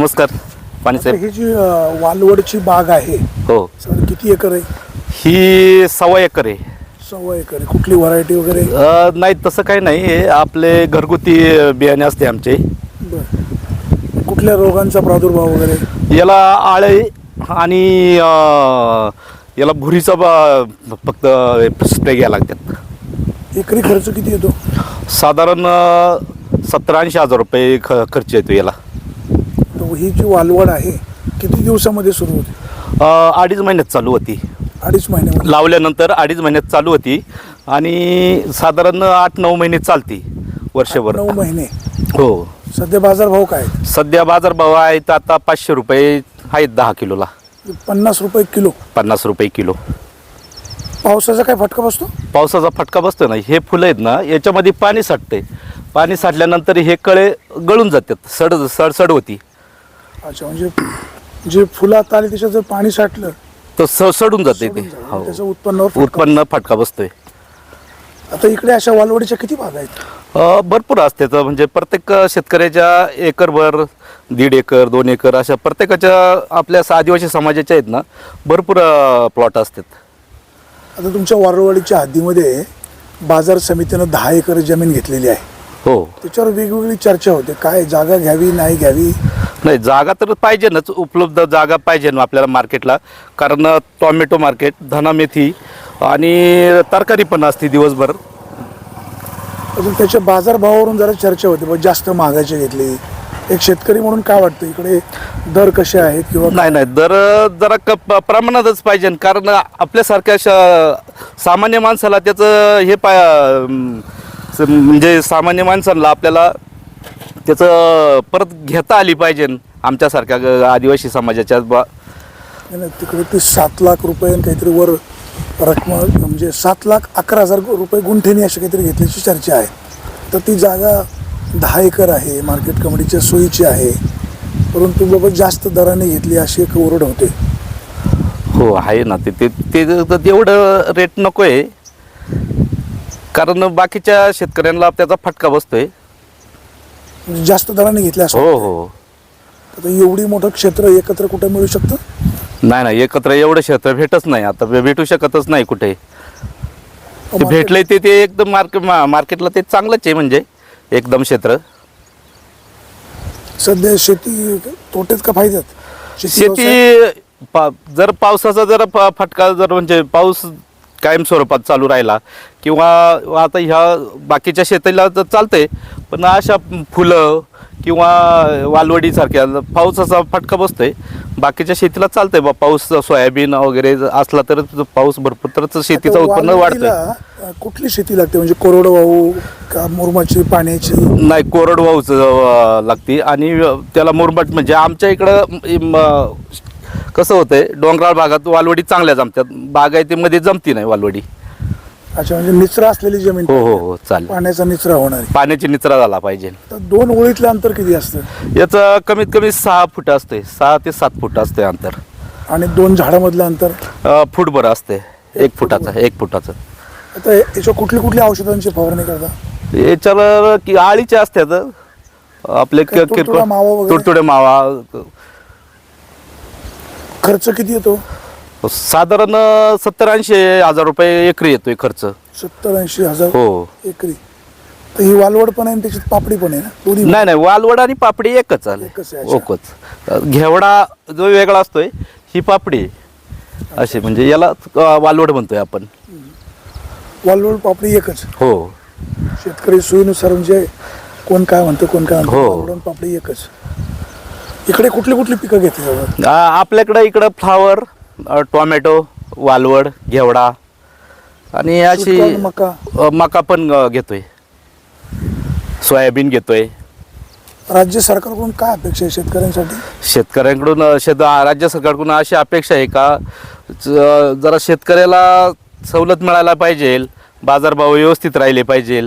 नमस्कार पाणी तर साहेब. ही जी अ, वालवडची बाग आहे हो. साधारण किती एकर आहे? ही सव्वा एकर आहे. सव्वा एकर आहे. कुठली व्हरायटी वगैरे? अ, नाही तसं काही नाही. हे आपले घरगुती बियाणे असते आमचे. बरं. कुठल्या रोगांचा प्रादुर्भाव वगैरे? याला आळे आणि अ, याला भुरीचा बा- फक्त स्प्रे घ्यायला लागतात. एकरी खर्च किती येतो? साधारण सत्तर ऐंशी हजार रुपये ख खर्च येतो याला. ही जी वालवड आहे किती दिवसामध्ये सुरू होते? अ, अडीच महिन्यात चालू होती. अडीच महिन्यामध्ये. लावल्यानंतर अडीच महिन्यात चालू होती. आणि साधारण आठ नऊ महिने चालती वर्षभर. नऊ महिने. हो. सध्या बाजारभाव काय आहेत? सध्या बाजारभाव आहेत आता पाचशे रुपये आहेत दहा किलोला. पन्नास रुपये किलो. पन्नास रुपये किलो. पावसाचा काय फटका बसतो? पावसाचा फटका बसतो ना. हे फुलं आहेत ना याच्यामध्ये पाणी साठते पाणी साठल्यानंतर हे कळे गळून जातात. सड सडसड होती. अच्छा म्हणजे जे फुलात आले त्याच्यात जर पाणी साठलं तर स सडून जाते ते. सोडून जातं. हो. त्याचं उत्पन्नावर फटका उत्पन्न फटका बसतोय. बसतो. आता इकडे अशा वालवडीच्या किती बाग आहेत? अ, भरपूर असते. तर म्हणजे प्रत्येक शेतकऱ्याच्या एकरभर दीड एकर दोन एकर अशा प्रत्येकाच्या आपल्या स- आदिवासी समाजाच्या आहेत ना भरपूर प्लॉट असतात. आता तुमच्या वारवाडीच्या हद्दीमध्ये बाजार समितीनं दहा एकर जमीन घेतलेली आहे. हो. त्याच्यावर वेगवेगळी चर्चा होते. काय जागा घ्यावी नाही घ्यावी? नाही जागा तर पाहिजेनच उपलब्ध जागा पाहिजे ना आपल्याला मार्केटला. कारण टॉमॅटो मार्केट धना मेथी आणि तरकारी पण असते दिवसभर. अजून त्याच्या बाजारभावावरून जरा चर्चा होते बा जास्त महागाची घेतली. एक शेतकरी म्हणून काय वाटतं इकडे दर कसे आहेत किंवा नाही नाही दर जरा क प- प्रमाणातच पाहिजे कारण आपल्यासारख्या श सामान्य माणसाला त्याचं हे स- म्हणजे सामान्य माणसाला आपल्याला त्याचं परत घेता आली पाहिजे आमच्यासारख्या ग- आदिवासी समाजाच्या बा तिकडे ती सात लाख रुपये आणि काहीतरी वर रक्कम म्हणजे सात लाख अकरा हजार रुपये गुंठेनी अशी काहीतरी घेतल्याची चर्चा आहे. तर ती जागा दहा एकर आहे मार्केट कमिटीच्या सोयीची आहे. परंतु बाबा जास्त दराने घेतली अशी एक ओरड होते. हो आहे ना. ते ते ते तर तेवढं रेट नको आहे कारण बाकीच्या शेतकऱ्यांना त्याचा फटका बसतोय. म्हणजे जास्त दराने घेतली असं हो हो. आता एवढी मोठं क्षेत्र एकत्र कुठं मिळू शकतं? नाही नाही एकत्र एवढं क्षेत्र भेटच नाही. आता भे- भेटू शकतच नाही कुठे. ते भेटलंय ते ते एकदम मार्केट मार्केटला ते चांगलंच आहे म्हणजे एकदम क्षेत्र. सध्या शेती तोटेत का फायद्यात? शेती पा जर पावसाचा जर फटका जर म्हणजे पाऊस कायम स्वरूपात चालू राहिला. किंवा आता ह्या बाकीच्या शेतीला तर चालतंय पण अशा फुलं किंवा वालवडीसारख्या पावसाचा फटका बसतोय. बाकीच्या शेतीला चालतंय बा पाऊस सोयाबीन वगैरे असला तर पाऊस भरपूर तरच शेतीचं उत्पन्न अ, कुठली शेती लागते? म्हणजे कोरडवाहू का मुरमाची पाण्याची? नाही कोरडवाहूच लागते. आणि त्याला मुरमट म्हणजे आमच्या इकडं म, कसं होतंय डोंगराळ भागात वालवडी चांगल्या जमतात. बागायतीमध्ये जमती नाही वालवडी. अच्छा म्हणजे निचरा असलेली जमीन हो हो हो चालेल. पाण्याचा निचरा होणार आहे. पाण्याची निचरा झाला पाहिजे. तर दोन ओळीतलं अंतर किती असतं? याचं कमीत कमी सहा फूट असते. सहा ते सात फूट असते अंतर. आणि दोन झाडामधलं अंतर? अं, फूटभर असते. एक फुटाचं एक फुटाचं. आता हे- याच्यावर कुठली कुठली औषधांची फवारणी करता? याच्यावर की आळीचे असतात. आपले तुडतुडा मावा वगैरे? तुडतुडे मावा खर्च किती येतो? साधारण सत्तर ऐंशी हजार रुपये एकरी येतोय खर्च. सत्तर ऐंशी हजार हो. एकरी. तर ही वालवड पण आहे आणि त्याच्यात पापडी पण आहे ना? दोन्ही नाही नाही वालवड आणि पापडी एकच आले. एकच आहे, अच्छा. ओकच. घेवडा जो वेगळा असतोय ही पापडी अशी म्हणजे याला अं, वालवड म्हणतोय आपण. वालवड पापडी एकच. हो. शेतकरी सोयीनुसार म्हणजे कोण काय म्हणतं कोण काय म्हणतं हो. वालवड आणि पापडी एकच. इकडे कुठली कुठली पिकं घेतली जातात? आ- आपल्याकडं इकडं फ्लावर अं, टोमॅटो वालवड घेवडा आणि अशी मका. अं, मका पण अं, घेतोय. सोयाबीन घेतोय. राज्य सरकारकडून काय अपेक्षा आहे शेतकऱ्यांसाठी? शेतकऱ्यांकडून अं, शेत आ- राज्य सरकारकडून अशी अपेक्षा आहे का ज- जरा शेतकऱ्याला सवलत मिळायला पाहिजे बाजारभाव व्यवस्थित राहिले पाहिजे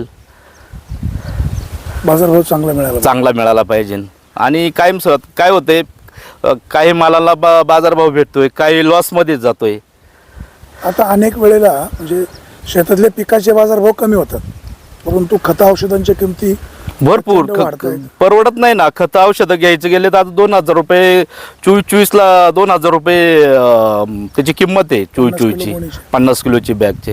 बाजारभाव चांगला मिळाला. चांगला मिळाला पाहिजे. आणि कायम स्वत काय होते काही मालाला बा बाजारभाव भेटतोय काही लॉसमध्येच जातोय. आता अनेक वेळेला म्हणजे शेतातल्या पिकाचे बाजारभाव कमी होतात. परंतु खत औषधांच्या किमती भरपूर वाढतायत. परवडत नाही ना. खत औषधं घ्यायचे गेले तर आता दोन हजार रुपये चोवीस चोवीसला दोन हजार रुपये अं, त्याची किंमत आहे चोवीस पन्नास किलो चोवीसची. पन्नास किलोची बॅगची.